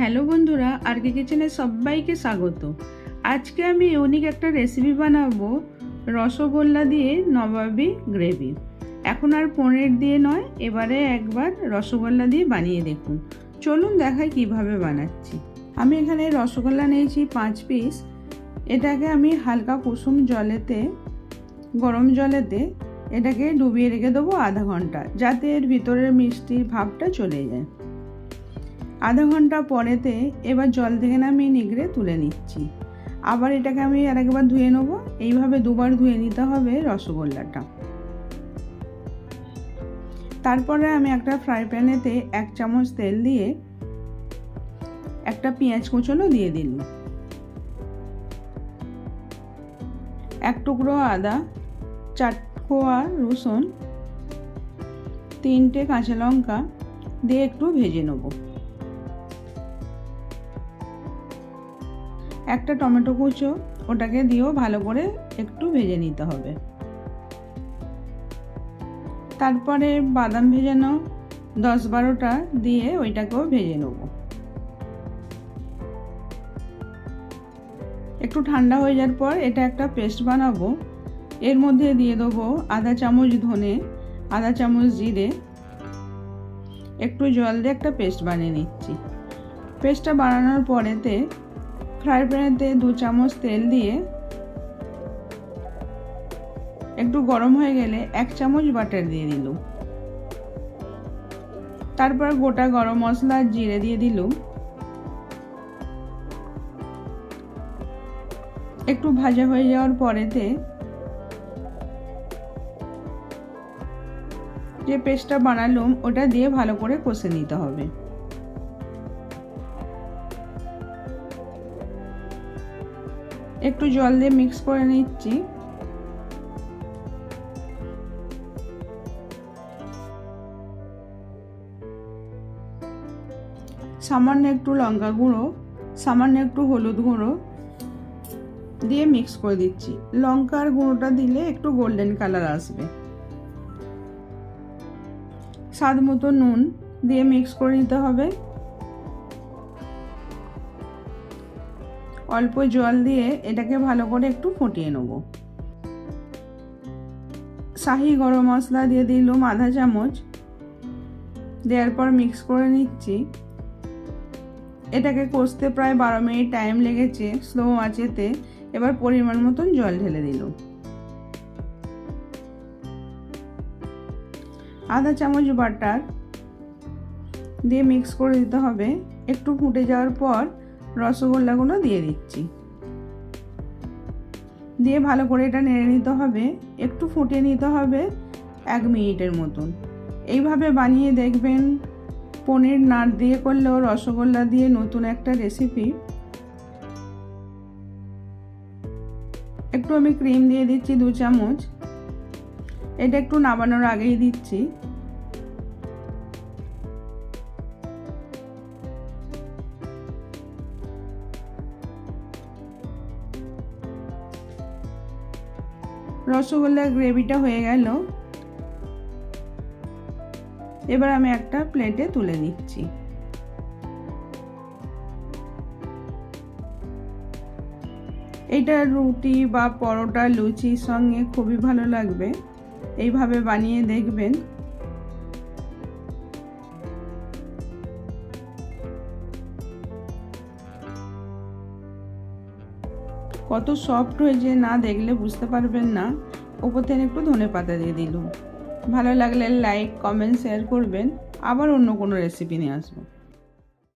Hello বন্ধুরা আর কে কিচেনে সবাইকে স্বাগত। আজকে আমি ইউনিক একটা রেসিপি বানাবো, রসগোল্লা দিয়ে নবাবি গ্রেভি। এখন আর পনির দিয়ে নয়, এবারে একবার রসগোল্লা দিয়ে বানিয়ে দেখুন। চলুন দেখাই কীভাবে বানাচ্ছি। আমি এখানে রসগোল্লা নিয়েছি পাঁচ পিস। এটাকে আমি হালকা কুসুম জলেতে, গরম জলেতে এটাকে ডুবিয়ে রেখে দেবো আধা ঘণ্টা, যাতে এর ভিতরের মিষ্টির ভাবটা চলে যায়। আধা ঘণ্টা পরেতে এবার জল থেকে নামিয়ে নিগড়ে তুলে নিচ্ছি। আবার এটাকে আমি আর একবার ধুয়ে নেব। এইভাবে দুবার ধুয়ে নিতে হবে রসগোল্লাটা। তারপরে আমি একটা ফ্রাই প্যানেতে এক চামচ তেল দিয়ে একটা পেঁয়াজ কুচনো দিয়ে দিল এক টুকরো আদা, চার কোয়া রসুন, তিনটে কাঁচা লঙ্কা দিয়ে একটু ভেজে নেব। একটা টমেটো কুচো, ওটাকে দিয়েও ভালো করে একটু ভেজে নিতে হবে। তারপরে বাদাম ভেজানো দশ বারোটা দিয়ে ওইটাকেও ভেজে নেব। একটু ঠান্ডা হয়ে যাওয়ার পর এটা একটা পেস্ট বানাবো। এর মধ্যে দিয়ে দেবো আধা চামচ ধনে, আধা চামচ জিরে। একটু জল দিয়ে একটা পেস্ট বানিয়ে নিচ্ছি। পেস্টটা বানানোর পরেতে ফ্রাই প্যানেতে দু চামচ তেল দিয়ে একটু গরম হয়ে গেলে এক চামচ বাটার দিয়ে দিল তারপর গোটা গরম মশলা জিরে দিয়ে দিল একটু ভাজা হয়ে যাওয়ার পরেতে যে পেস্টটা বানালুম, ওটা দিয়ে ভালো করে কষে নিতে হবে। একটু জল দিয়ে মিক্স করে নিচ্ছি। সামান্য একটু লঙ্কা গুঁড়ো, সামান্য একটু হলুদ গুঁড়ো দিয়ে মিক্স করে দিচ্ছি। লঙ্কার গুঁড়োটা দিলে একটু গোল্ডেন কালার আসবে। স্বাদ মতো নুন দিয়ে মিক্স করে নিতে হবে। অল্প জল দিয়ে এটাকে ভালো করে একটু ফুটিয়ে নেব। শাহি গরম মশলা দিয়ে দিলাম আধা চামচ। দেওয়ার পর মিক্স করে নিচ্ছি। এটাকে কষতে প্রায় বারো মিনিট টাইম লেগেছে স্লো আঁচেতে। এবার পরিমাণ মতন জল ঢেলে দিল আধা চামচ বাটার দিয়ে মিক্স করে দিতে হবে। একটু ফুটে যাওয়ার পর রসগোল্লাগুলো দিয়ে দিচ্ছি। দিয়ে ভালো করে এটা নেড়ে নিতে হবে। একটু ফুটিয়ে নিতে হবে এক মিনিটের মতন। এইভাবে বানিয়ে দেখবেন পনির নাট দিয়ে করলেও রসগোল্লা দিয়ে নতুন একটা রেসিপি একটু আমি ক্রিম দিয়ে দিচ্ছি দু চামচ। এটা একটু নামানোর আগেই দিচ্ছি। রসগোল্লার গ্রেভিটা হয়ে গেল। এবার আমি একটা প্লেটে তুলে নিচ্ছি। এটা রুটি বা পরোটা লুচির সঙ্গে খুবই ভালো লাগবে। এইভাবে বানিয়ে দেখবেন কত সফট হয়েছে না দেখলে বুঝতে পারবেন না। ওপর থেকে একটু ধনে পাতা দিয়ে দিলুম। ভালো লাগলে লাইক কমেন্ট শেয়ার করবেন। আবার অন্য কোনো রেসিপি নিয়ে আসব।